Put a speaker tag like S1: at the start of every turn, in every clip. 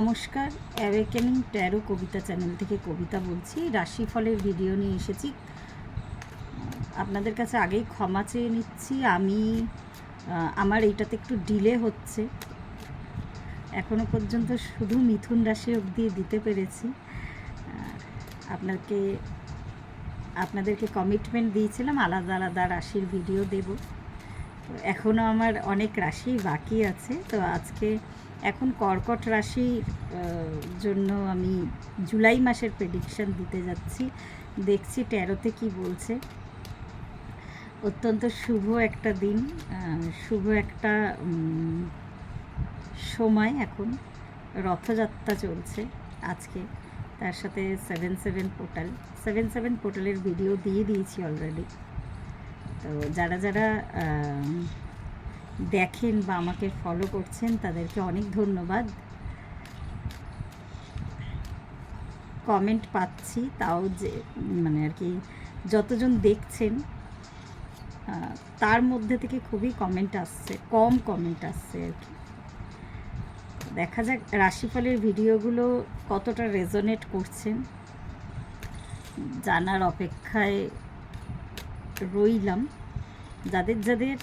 S1: নমস্কার, awakening taro কবিতা channel থেকে কবিতা বলছি। রাশিফলের ভিডিও নিয়ে এসেছি। আপনাদের কাছে আগেই ক্ষমা চেয়ে নিচ্ছি। আমি আমার এইটাতে একটু ডিলে হচ্ছে। এখনও পর্যন্ত শুধু মিথুন রাশি অবধি দিতে পেরেছি। আপনাকে, আপনাদেরকে কমিটমেন্ট দিয়েছিলাম, আলাদা আলাদা রাশির ভিডিও দেব। এখনও আমার অনেক রাশি বাকি আছে, তো আজকে এখন কর্কট রাশির জন্য আমি জুলাই মাসের প্রেডিকশন দিতে যাচ্ছি। দেখছি তেরোতে কি বলছে। অত্যন্ত শুভ একটা দিন শুভ একটা সময় এখন। রথযাত্রা চলছে আজকে, তার সাথে seven seven portal seven seven পোর্টালের ভিডিও দিয়ে দিয়েছি অলরেডি তো যারা যারা দেখেন বা আমাকে ফলো করছেন, তাদেরকে অনেক ধন্যবাদ। কমেন্ট পাচ্ছি, তাও যে মানে আর কি, যতজন দেখছেন তার মধ্যে থেকে খুবই কমেন্ট আসছে, কম কমেন্ট আসছে আর কি। দেখা যাক রাশিফলের ভিডিওগুলো কতটা রেজোনেট করছেন। জানার অপেক্ষায় রইলাম। যাদের যাদের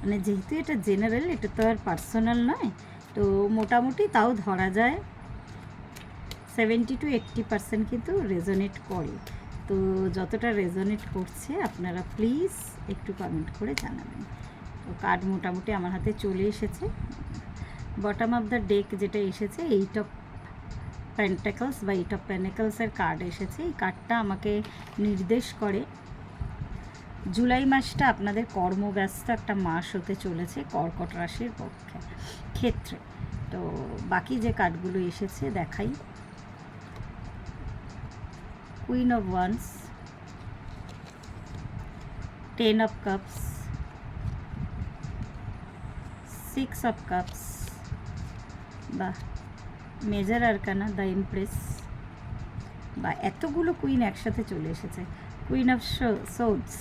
S1: মানে যেহেতু এটা জেনারেল এটা তো আর পার্সোনাল নয়, তো মোটামুটি তাও ধরা যায়। সেভেন্টি টু এইট্টি পার্সেন্ট কিন্তু রেজোনেট করে। তো যতটা রেজোনেট করছে, আপনারা প্লিজ একটু কমেন্ট করে জানাবেন। তো কার্ড মোটামুটি আমার হাতে চলে এসেছে। বটম অফ দ্য ডেক যেটা এসেছে এইট অফ প্যান্টাকলস বা এইট অফ প্যানেকলসের কার্ড এসেছে। এই কার্ডটা আমাকে নির্দেশ করে। জুলাই মাসটা আপনাদের কর্মব্যস্ত একটা মাস হতে চলেছে কর্কট রাশির পক্ষে, ক্ষেত্রে। তো বাকি যে কার্ডগুলো এসেছে দেখাই। Queen of wands ten of cups six of cups বা মেজার আরকানা দ্য ইমপ্রেস বা এতগুলো কুইন একসাথে চলে এসেছে। Queen of swords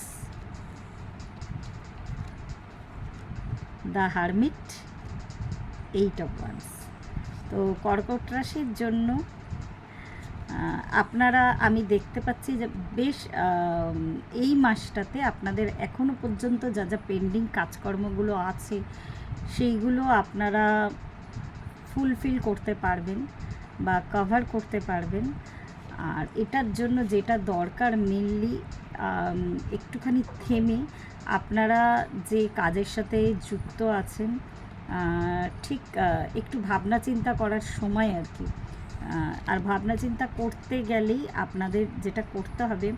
S1: the hermit, eight of wands. তো কর্কট রাশির জন্য আপনারা, আমি দেখতে পাচ্ছি যে বেশ এই মাসটাতে আপনাদের এখনও পর্যন্ত যা যা পেন্ডিং কাজকর্মগুলো আছে, সেইগুলো আপনারা ফুলফিল করতে পারবেন বা কভার করতে পারবেন। আর এটার জন্য যেটা দরকার মেনলি একটুখানি থেমে আপনারা যে কাজের সাথে যুক্ত আছেন ঠিক একটু ভাবনা চিন্তা করার সময় আর কি। আর ভাবনা চিন্তা করতে গেলেই আপনাদের যেটা করতে হবে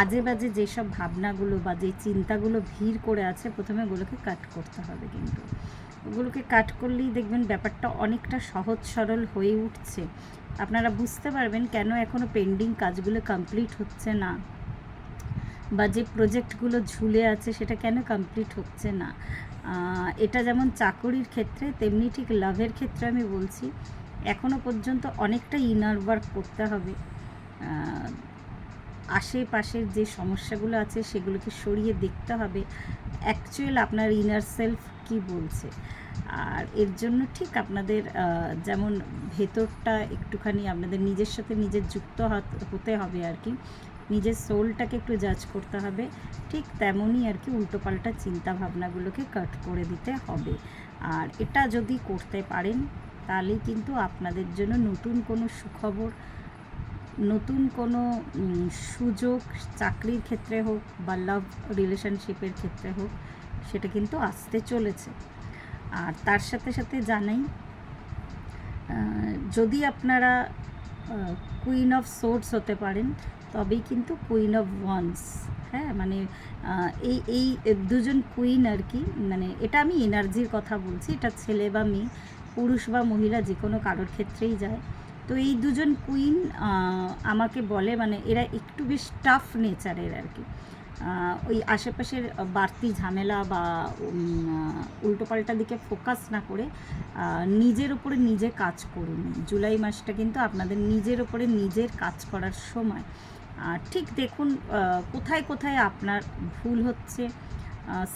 S1: আজে বাজে যেসব ভাবনাগুলো বা যে চিন্তাগুলো ভিড় করে আছে, প্রথমে ওগুলোকে কাট করতে হবে কিন্তু। ওগুলোকে কাট করলেই দেখবেন ব্যাপারটা অনেকটা সহজ সরল হয়ে উঠছে। আপনারা বুঝতে পারবেন কেন এখনও পেন্ডিং কাজগুলো কমপ্লিট হচ্ছে না। বা যে প্রজেক্টগুলো ঝুলে আছে সেটা কেন কমপ্লিট হচ্ছে না? এটা যেমন চাকরির ক্ষেত্রে, তেমনি ঠিক লাভের ক্ষেত্রে আমি বলছি এখনও পর্যন্ত অনেকটা ইনার ওয়ার্ক করতে হবে। আশেপাশের যে সমস্যাগুলো আছে সেগুলোকে সরিয়ে দেখতে হবে। অ্যাকচুয়াল আপনার ইনার সেলফ কি বলছে? আর এর জন্য ঠিক আপনাদের যেমন ভেতরটা একটুখানি আপনাদের নিজের সাথে নিজের যুক্ত হত- হতে হবে আর কি। নিজের সোলটাকে একটু জাজ করতে হবে। ঠিক তেমনই আর কি উল্টোপাল্টা চিন্তা ভাবনাগুলোকে কাট করে দিতে হবে। আর এটা যদি করতে পারেন, তাহলেই কিন্তু আপনাদের জন্য নতুন কোনো সুখবর, নতুন কোনো সুযোগ চাকরির ক্ষেত্রে হোক বা লাভ রিলেশনশিপের ক্ষেত্রে হোক, সেটা কিন্তু আসতে চলেছে। আর তার সাথে সাথে জানাই যদি আপনারা কুইন অফ সোর্স হতে পারেন, তবেই কিন্তু কুইন অফ ওয়ান্স হ্যাঁ? মানে এই এই দুজন কুইন আর কি মানে এটা আমি এনার্জির কথা বলছি, এটা ছেলে বা মেয়ে, পুরুষ বা মহিলা যে কোনো কারোর ক্ষেত্রেই যায়। তো এই দুজন কুইন আমাকে বলে মানে এরা একটু বেশ টাফ নেচারের আর কি। ওই আশেপাশের বাড়তি ঝামেলা বা উল্টোপাল্টা দিকে ফোকাস না করে নিজের ওপরে নিজে কাজ করুন। জুলাই মাসটা কিন্তু আপনাদের নিজের ওপরে নিজের কাজ করার সময়। ঠিক দেখুন কোথায় কোথায় আপনার ভুল হচ্ছে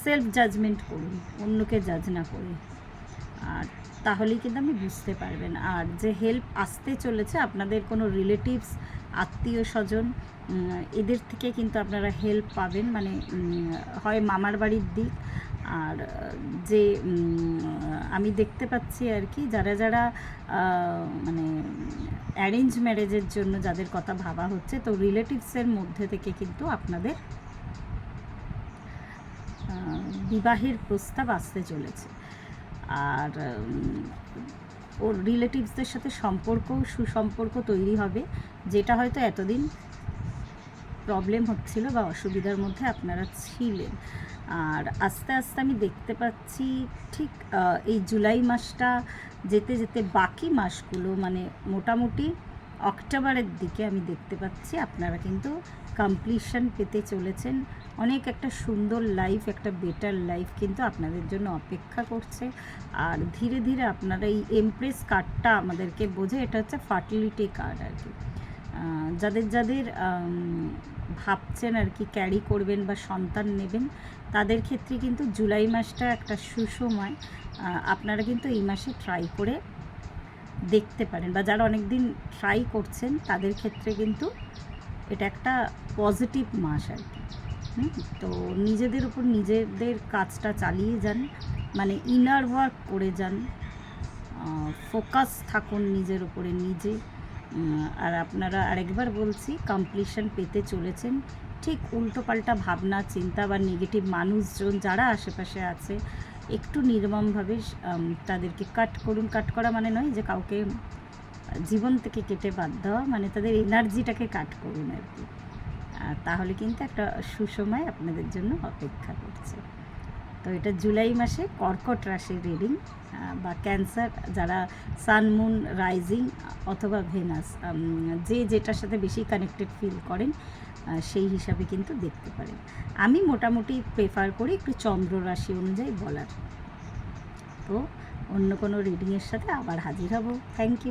S1: সেলফ জাজমেন্ট করুন, অন্যকে জাজ না করে। আর তাহলেই কিন্তু আপনি বুঝতে পারবেন। আর যে হেল্প আসতে চলেছে, আপনাদের কোনো রিলেটিভস আত্মীয় স্বজন এদের থেকে কিন্তু আপনারা হেল্প পাবেন। মানে হয় মামার বাড়ির দিক। আর যে আমি দেখতে পাচ্ছি আর কি, যারা যারা মানে অ্যারেঞ্জ ম্যারেজের জন্য যাদের কথা ভাবা হচ্ছে, তো রিলেটিভসের মধ্যে থেকে কিন্তু আপনাদের বিবাহের প্রস্তাব আসতে চলেছে। আর ওর রিলেটিভসদের সাথে সম্পর্ক, সুসম্পর্ক তৈরি হবে। যেটা হয়তো এতদিন প্রবলেম হচ্ছিল বা অসুবিধার মধ্যে আপনারা ছিলেন। আর আস্তে আস্তে আমি দেখতে পাচ্ছি ঠিক এই জুলাই মাসটা যেতে যেতে বাকি মাসগুলো মানে মোটামুটি অক্টোবরের দিকে আমি দেখতে পাচ্ছি, আপনারা কিন্তু কমপ্লিশন পেতে চলেছেন। অনেক একটা সুন্দর লাইফ একটা বেটার লাইফ কিন্তু আপনাদের জন্য অপেক্ষা করছে। আর ধীরে ধীরে আপনারা এই এমপ্রেস কার্ডটা আমাদেরকে বোঝে, এটা হচ্ছে ফার্টিলিটি কার্ড আর কি। যাদের যাদের ভাবছেন আর কি ক্যারি করবেন বা সন্তান নেবেন, তাদের ক্ষেত্রে কিন্তু জুলাই মাসটা একটা সুসময়। আপনারা কিন্তু এই মাসে ট্রাই করে দেখতে পারেন বা যারা অনেক দিন ট্রাই করছেন, তাদের ক্ষেত্রে কিন্তু এটা একটা পজিটিভ মাস আর কি। তো নিজেদের উপর নিজেদের কাজটা চালিয়ে যান মানে ইনার ওয়ার্ক করে যান ফোকাস থাকুন নিজের উপরে নিজে। আর আপনারা আরেকবার বলছি কমপ্লিশন পেতে চলেছেন। ঠিক উল্টোপাল্টা ভাবনা, চিন্তা বা নেগেটিভ মানুষজন যারা আশেপাশে আছে, একটু নির্মমভাবে তাদেরকে কাট করুন। কাট করা মানে নয় যে কাউকে জীবন থেকে কেটে বাদ দেওয়া মানে তাদের এনার্জিটাকে কাট করুন আর কি। তাহলে কিন্তু একটা সুসময় আপনাদের জন্য অপেক্ষা করছে। তো এটা জুলাই মাসে কর্কট রাশির রিডিং বা ক্যান্সার যারা সানমুন রাইজিং অথবা ভেনাস যে যেটার সাথে বেশি কানেক্টেড ফিল করেন সেই হিসাবে কিন্তু দেখতে পারেন। আমি মোটামুটি প্রেফার করি একটু চন্দ্র রাশি অনুযায়ী বলার। তো অন্য কোনো রিডিংয়ের সাথে আবার হাজির হব। Thank you